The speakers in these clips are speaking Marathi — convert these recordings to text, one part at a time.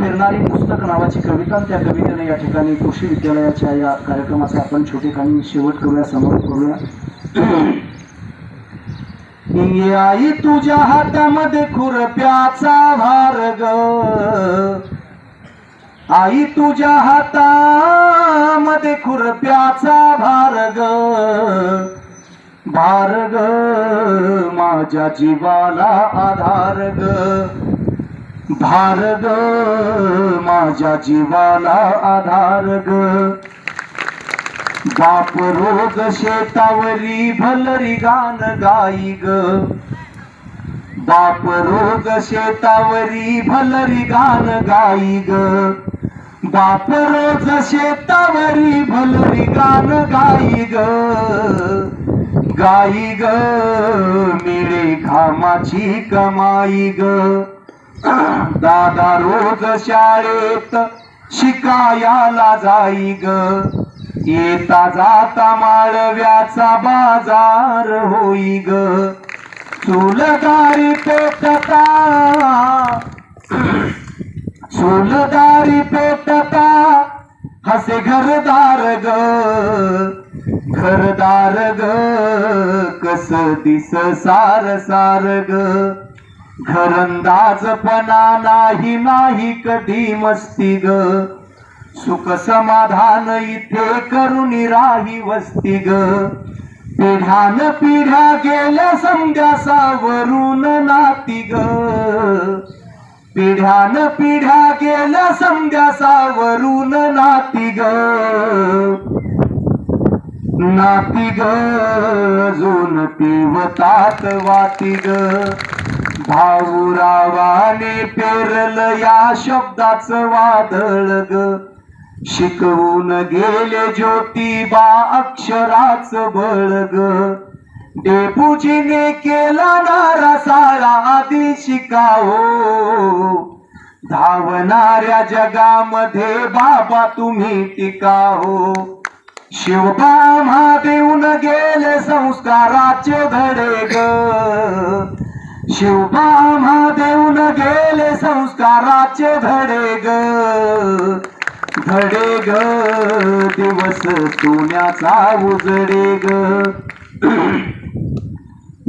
फिरणारी पुस्तक नावाची कविता त्या कवितेने या ठिकाणी कृषी विद्यालयाच्या या कार्यक्रमाचा आपण छोटेखानी शेवट करूया समोर करूया. ये आई तुझ्या हातामध्ये खुरप्याचा भार ग. आई तुझ्या हातामध्ये खुरप्याचा भार ग. भार ग माझ्या जीवाला आधार ग. भार ग माझ्या जीवाला आधार ग बाप रोग शेतावरी भलरी गान गाई ग बाप रोग शेतावरी भलरी गान गाई ग बाप रोज शेतावरी भलरी गान गाई ग गाई ग मिळे घामाची कमाई ग दादा रोज शाळेत शिकायाला जाई ग. येता जाता माळव्याचा बाजार होई ग. चुलदारी पेटता चुलदारी पेटता हसे घरदार ग. घरदार ग कस दिस सार सार ग. घरंदाजपणा नाही नाही कधी मस्ती ग. सुख समाधान इथे करून राही वस्ती ग. पिढ्यान पिढ्या गेल्या समजा सावरून नाती ग. पिढ्यान पिढ्या गेल्या समजा सावरून नाती ग. नाती ग अजून पिवतात वाती ग. भाऊरावाने पेरल या शब्दाचं वादळ ग. शिकवून गेले ज्योतिबा अक्षराच बळग ग. केला नारा सारा आधी शिकाओ धावणाऱ्या जगामध्ये बाबा तुम्ही टिकाहो शिवबा महादेऊन गेले संस्काराचे धडे ग. शिवबा महादेऊन गेले संस्काराचे धडे ग. धडे ग. दिवस सोन्याचा उजडे ग.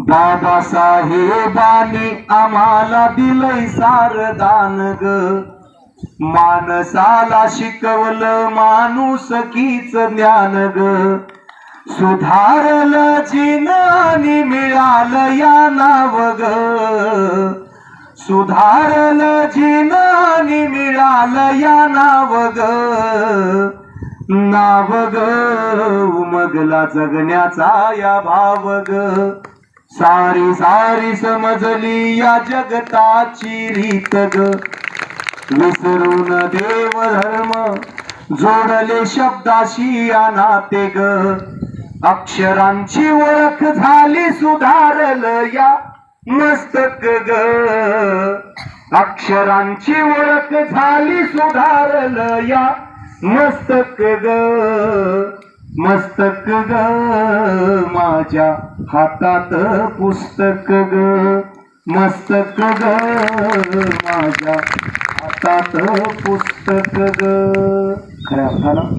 बाबासाहेबांनी आम्हाला दिलंय सारदान ग. माणसाला शिकवलं माणूसकीच ज्ञान ग. सुधारलं जिनानी आणि मिळालं या नाव ग. सुधारलं जिनानी आणि मिळालं या नाव ग. नाव ग उमगला जगण्याचा या भाव ग. सारी सारी समजली या जगताची रीत ग. विसरून देव धर्म जोडले शब्दाशी या नाते ग. अक्षरांची ओळख झाली सुधारल या मस्तक ग. अक्षरांची ओळख झाली सुधारल या मस्तक ग. मस्तक ग. माझ्या हातात पुस्तक ग. मस्तक ग. माझ्या हातात पुस्तक ग. खऱ्या झाला